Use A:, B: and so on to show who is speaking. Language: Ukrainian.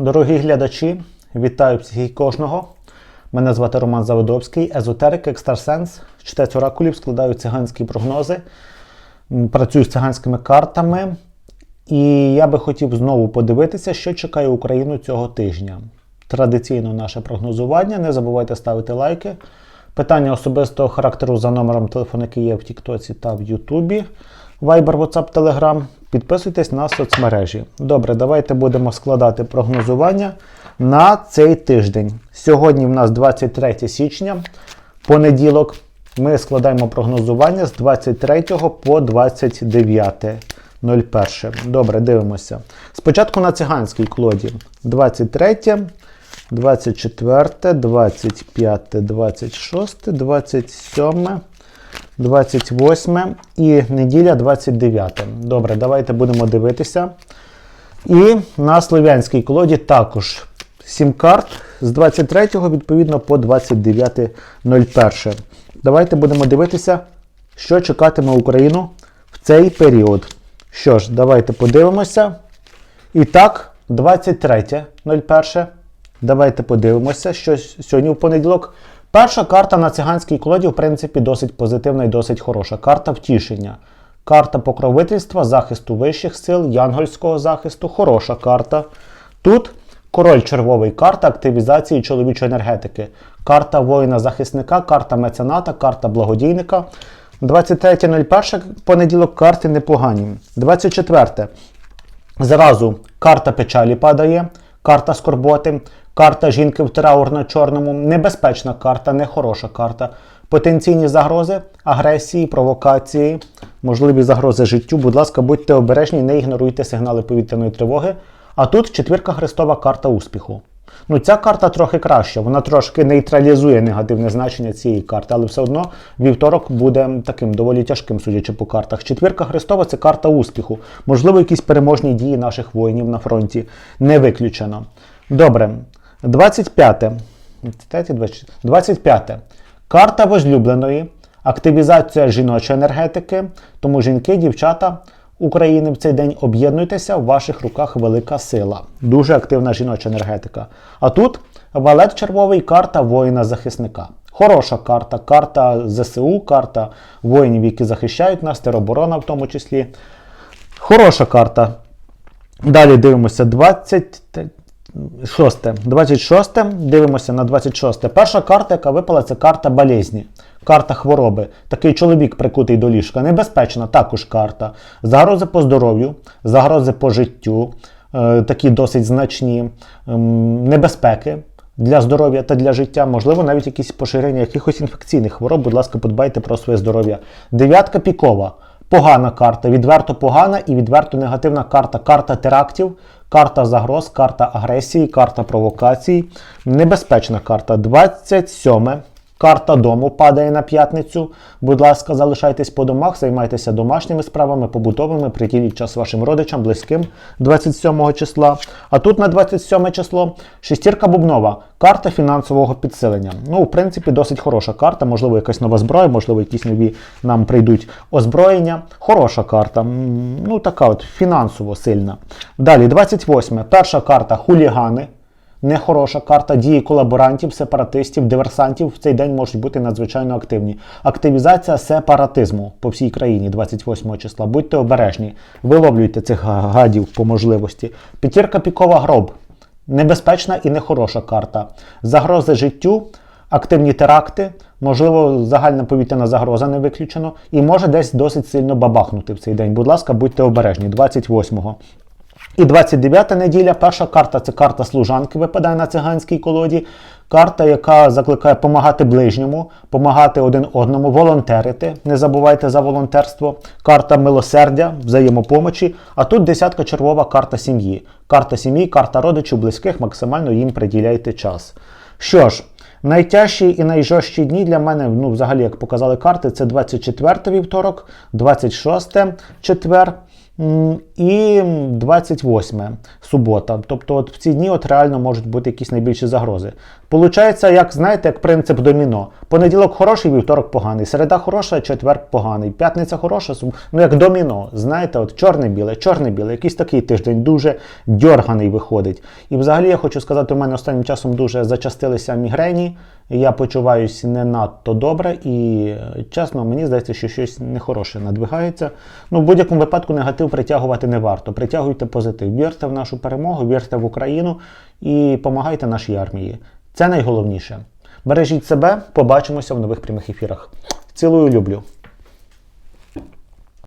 A: Дорогі глядачі, вітаю всіх кожного. Мене звати Роман Заводовський, езотерик, екстрасенс, чтець оракулів, складаю циганські прогнози, працюю з циганськими картами. І я би хотів знову подивитися, що чекає Україну цього тижня. Традиційно наше прогнозування. Не забувайте ставити лайки. Питання особистого характеру за номером телефону, який є в Тіктоці та в Ютубі. Viber, WhatsApp, Telegram. Підписуйтесь на соцмережі. Добре, давайте будемо складати прогнозування на цей тиждень. Сьогодні в нас 23 січня, понеділок. Ми складаємо прогнозування з 23 по 29.01. Добре, дивимося. Спочатку на циганській колоді. 23, 24, 25, 26, 27, 28 і неділя 29. Добре, давайте будемо дивитися. І на слов'янській колоді також 7 карт з 23 відповідно по 29.01. Давайте будемо дивитися, що чекатиме Україну в цей період. Що ж, давайте подивимося. І так, 23.01. Давайте подивимося, що сьогодні в понеділок. Перша карта на циганській колоді, в принципі, досить позитивна і досить хороша. Карта втішення. Карта покровительства, захисту вищих сил, янгольського захисту. Хороша карта. Тут король червовий, карта активізації чоловічої енергетики. Карта воїна-захисника, карта мецената, карта благодійника. 23.01 понеділок карти непогані. 24. Зразу карта печалі падає, карта скорботи, карта жінки в траурно-чорному, небезпечна карта, нехороша карта. Потенційні загрози, агресії, провокації, можливі загрози життю. Будь ласка, будьте обережні, не ігноруйте сигнали повітряної тривоги. А тут четвірка хрестова карта успіху. Ну, ця карта трохи краща, вона трошки нейтралізує негативне значення цієї карти, але все одно вівторок буде таким доволі тяжким, судячи по картах. Четвірка Христова це карта успіху. Можливо, якісь переможні дії наших воїнів на фронті не виключено. Добре, 25. 25. Карта возлюбленої. Активізація жіночої енергетики. Тому жінки, дівчата України в цей день об'єднуйтеся, в ваших руках велика сила. Дуже активна жіноча енергетика. А тут валет червовий, карта воїна-захисника. Хороша карта, карта ЗСУ, карта воїнів, які захищають нас, тероборона в тому числі. Хороша карта. Далі дивимося 20. 6. 26. Дивимося на 26. Перша карта, яка випала, це карта болезні. Карта хвороби. Такий чоловік прикутий до ліжка. Небезпечна також карта. Загрози по здоров'ю, загрози по життю, е, такі досить значні ем, небезпеки. Для здоров'я та для життя, можливо, навіть якісь поширення якихось інфекційних хвороб. Будь ласка, подбайте про своє здоров'я. Дев'ятка пікова. Погана карта, відверто погана і відверто негативна карта. Карта терактів, карта загроз, карта агресії, карта провокацій. Небезпечна карта. 27. Карта дому падає на п'ятницю. Будь ласка, залишайтесь по домах, займайтеся домашніми справами, побутовими, приділіть час вашим родичам, близьким 27 числа. А тут на 27 число шестірка бубнова, карта фінансового підсилення. Ну, в принципі, досить хороша карта. Можливо, якась нова зброя, можливо, якісь нові нам прийдуть озброєння. Хороша карта. Ну, така от фінансово сильна. Далі, 28. Перша карта хулігани. Нехороша карта дії колаборантів, сепаратистів, диверсантів в цей день можуть бути надзвичайно активні. Активізація сепаратизму по всій країні 28 числа. Будьте обережні, виловлюйте цих гадів по можливості. П'ятірка пікова гроб. Небезпечна і нехороша карта. Загрози життю, активні теракти, можливо, загальна повітряна загроза не виключено, і може десь досить сильно бабахнути в цей день. Будь ласка, будьте обережні. 28-го. І 29 неділя, перша карта це карта служанки, випадає на циганській колоді. Карта, яка закликає допомагати ближньому, допомагати один одному, волонтерити. Не забувайте за волонтерство. Карта милосердя, взаємопомочі. А тут десятка червова карта сім'ї. Карта сім'ї, карта родичів, близьких, максимально їм приділяйте час. Що ж, найтяжчі і найжорстчі дні для мене, ну, взагалі, як показали карти, це 24 вівторок, 26 четвер. І 28 субота. Тобто, от в ці дні от реально можуть бути якісь найбільші загрози. Получається, як знаєте, як принцип доміно. Понеділок хороший, вівторок поганий, середа хороша, четвер поганий, п'ятниця хороша, сум- ну як доміно. Знаєте, от чорне-біле, чорне-біле, якийсь такий тиждень дуже дьорганий виходить. І взагалі я хочу сказати, у мене останнім часом дуже зачастилися мігрені. Я почуваюся не надто добре, і е, чесно, мені здається, що щось нехороше надвигається. Ну, в будь-якому випадку негатив притягувати не варто. Притягуйте позитив, вірте в нашу перемогу, вірте в Україну і допомагайте нашій армії. Це найголовніше. Бережіть себе, побачимося в нових прямих ефірах. Цілую, люблю.